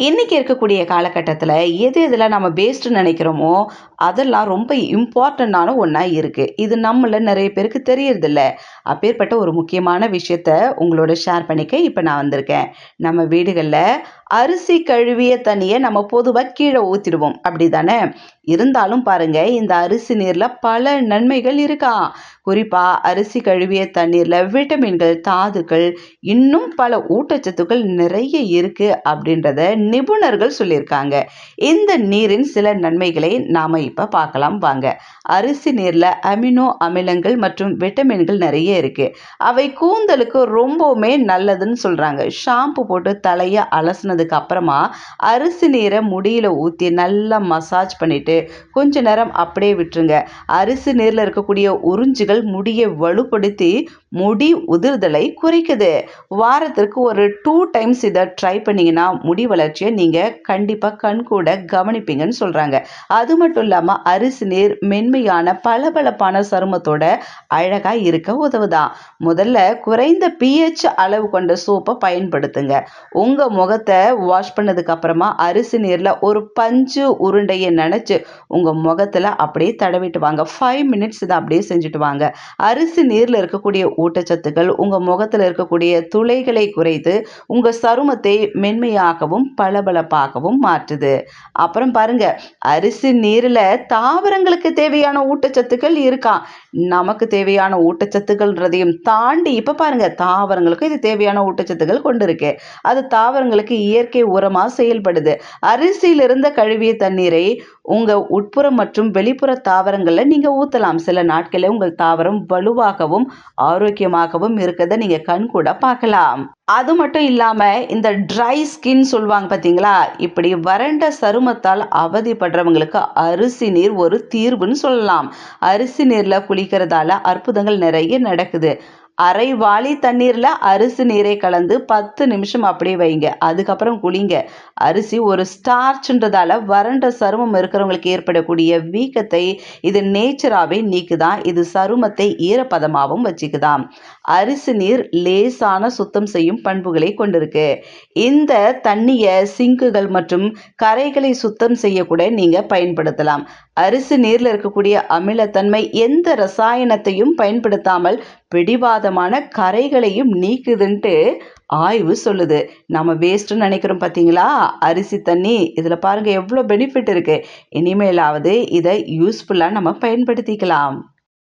இன்றைக்கி இருக்கக்கூடிய காலகட்டத்தில் எது எதில் நம்ம பேஸ்ட்டு நினைக்கிறோமோ அதெல்லாம் ரொம்ப இம்பார்ட்டண்ட்டான ஒன்றா இருக்குது இது நம்மள நிறைய பேருக்கு தெரியறதில்ல. அப்பேற்பட்ட ஒரு முக்கியமான விஷயத்த உங்களோட ஷேர் பண்ணிக்க இப்போ நான் வந்திருக்கேன். நம்ம வீடுகளில் அரிசி கழுவிய தண்ணியை நம்ம பொதுவாக கீழே ஊற்றிடுவோம் அப்படி தானே இருந்தாலும் பாருங்கள் இந்த அரிசி நீரில் பல நன்மைகள் இருக்கா? குறிப்பாக அரிசி கழுவிய தண்ணீரில் விட்டமின்கள் தாதுக்கள் இன்னும் பல ஊட்டச்சத்துக்கள் நிறைய இருக்குது அப்படின்றத நிபுணர்கள் சொல்லியிருக்காங்க. இந்த நீரின் சில நன்மைகளை நாம் இப்போ பார்க்கலாம் வாங்க. அரிசி நீரில் அமினோ அமிலங்கள் மற்றும் விட்டமின்கள் நிறைய இருக்குது அவை கூந்தலுக்கு ரொம்பவுமே நல்லதுன்னு சொல்கிறாங்க ஷாம்பு போட்டு தலையை அலசினதுக்கு அப்புறமா அரிசி நீரை முடியில் ஊற்றி நல்லா மசாஜ் பண்ணிவிட்டு கொஞ்ச நேரம் அப்படியே விட்டுருங்க. அரிசி நீரில் இருக்கக்கூடிய உறிஞ்சுகள் முடியை வலுப்படுத்தி முடி உதிர்தலை குறைக்குது. வாரத்திற்கு ஒரு டூ டைம்ஸ் இதை ட்ரை பண்ணிங்கன்னா முடி வளர்ச்சியை நீங்கள் கண்டிப்பாக கண் கூட கவனிப்பீங்கன்னு சொல்கிறாங்க அது மட்டும் இல்லாமல் அரிசி நீர் மென்மையான பளபளப்பான சருமத்தோட அழகாக இருக்க உதவுதான். முதல்ல குறைந்த பிஹெச் அளவு கொண்ட சோப்பை பயன்படுத்துங்க. உங்கள் முகத்தை வாஷ் பண்ணதுக்கு அப்புறமா அரிசி நீரில் ஒரு பஞ்சு உருண்டையை நினச்சி உங்கள் முகத்தில் அப்படியே தடவிட்டு வாங்க. ஃபைவ் மினிட்ஸ் இதை அப்படியே செஞ்சுட்டு வாங்க. அரிசி நீரில் இருக்கக்கூடிய ஊட்டச்சத்துக்கள் உங்கள் முகத்தில் இருக்கக்கூடிய துளைகளை குறைத்து உங்கள் சருமத்தை மென்மையாகவும் பளபளப்பாகவும் மாற்றுது. அப்புறம் பாருங்க அரிசி நீரில் தாவரங்களுக்கு தேவையான ஊட்டச்சத்துக்கள் இருக்கா? நமக்கு தேவையான ஊட்டச்சத்துக்கள்ன்றதையும் தாண்டி இப்போ பாருங்க தாவரங்களுக்கு இது தேவையான ஊட்டச்சத்துக்கள் கொண்டு இருக்கு அது தாவரங்களுக்கு இயற்கை உரமாக செயல்படுது. அரிசியில் இருந்த கழுவிய தண்ணீரை உங்கள் உட்புறம் மற்றும் வெளிப்புற தாவரங்களில் நீங்கள் ஊற்றலாம் சில நாட்களில் உங்கள் தாவரம் வலுவாகவும் ஆரோக்கியமாகவும் இருக்கிறத நீங்கள் கண் கூட பார்க்கலாம். அது மட்டும் இல்லாமல் இந்த ட்ரை ஸ்கின் சொல்லுவாங்க பார்த்தீங்களா இப்படி வறண்ட சருமத்தால் அவதிப்படுறவங்களுக்கு அரிசி நீர் ஒரு தீர்வுன்னு சொல்லலாம். அரிசி நீரில் குளிக்கிறதால அற்புதங்கள் நிறைய நடக்குது. அரை வாளி தண்ணீரில் அரிசி நீரை கலந்து பத்து நிமிஷம் அப்படியே வைங்க. அதுக்கப்புறம் குளிங்க. அரிசி ஒரு ஸ்டார்ச்ன்றதால வறண்ட சருமம் இருக்கிறவங்களுக்கு ஏற்படக்கூடிய வீக்கத்தை இது நேச்சராகவே நீக்குதான் இது சருமத்தை ஈரப்பதமாகவும் வச்சுக்குதான் அரிசி நீர் லேசான சுத்தம் செய்யும் பண்புகளை கொண்டிருக்கு. இந்த தண்ணியை சிங்குகள் மற்றும் கரைகளை சுத்தம் செய்யக்கூட நீங்கள் பயன்படுத்தலாம். அரிசி நீரில் இருக்கக்கூடிய அமிலத்தன்மை எந்த ரசாயனத்தையும் பயன்படுத்தாமல் பிடிவாதமான கரைகளையும் நீக்குதுன்ட்டு ஆய்வு சொல்லுது. நம்ம வேஸ்ட்டுன்னு நினைக்கிறோம் பார்த்தீங்களா அரிசி தண்ணி. இதில் பாருங்கள் எவ்வளோ பெனிஃபிட் இருக்குது இனிமேலாவது இதை யூஸ்ஃபுல்லாக நம்ம பயன்படுத்திக்கலாம்.